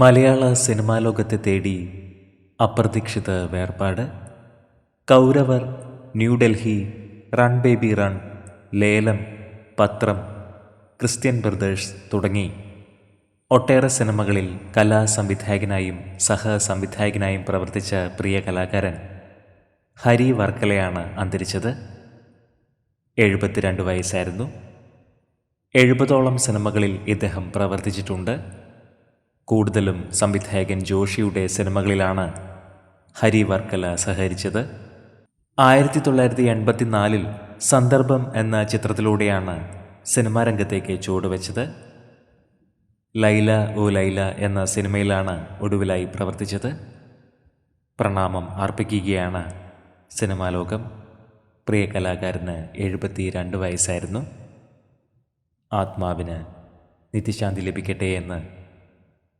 മലയാള cinema ലോകത്തെ തേടി അപ്രതീക്ഷിത വേർപാട്. Kauravar New Delhi run baby run Lelam Pathram Christian brothers തുടങ്ങി. ഒട്ടേറെ സിനിമകളിൽ കലാ സംവിധായകനായും സഹ സംവിധായകനായും പ്രവർത്തിച്ച പ്രിയ കലാകാരൻ ഹരി വർക്കലയാണ് അന്തരിച്ചത്. എഴുപത്തിരണ്ട് വയസ്സായിരുന്നു. എഴുപതോളം സിനിമകളിൽ ഇദ്ദേഹം പ്രവർത്തിച്ചിട്ടുണ്ട്. കൂടുതലും സംവിധായകൻ ജോഷിയുടെ സിനിമകളിലാണ് ഹരി വർക്കല സഹകരിച്ചത്. ആയിരത്തി തൊള്ളായിരത്തി എൺപത്തിനാലിൽ സന്ദർഭം എന്ന ചിത്രത്തിലൂടെയാണ് സിനിമാ രംഗത്തേക്ക് ചുവടുവെച്ചത് ലൈല ഓ ലൈല എന്ന സിനിമയിലാണ് ഒടുവിലായി പ്രവർത്തിച്ചത്. പ്രണാമം അർപ്പിക്കുകയാണ് സിനിമാ ലോകം. പ്രിയ കലാകാരന് എഴുപത്തി രണ്ട് വയസ്സായിരുന്നു. ആത്മാവിന് നിത്യശാന്തി ലഭിക്കട്ടെ എന്ന്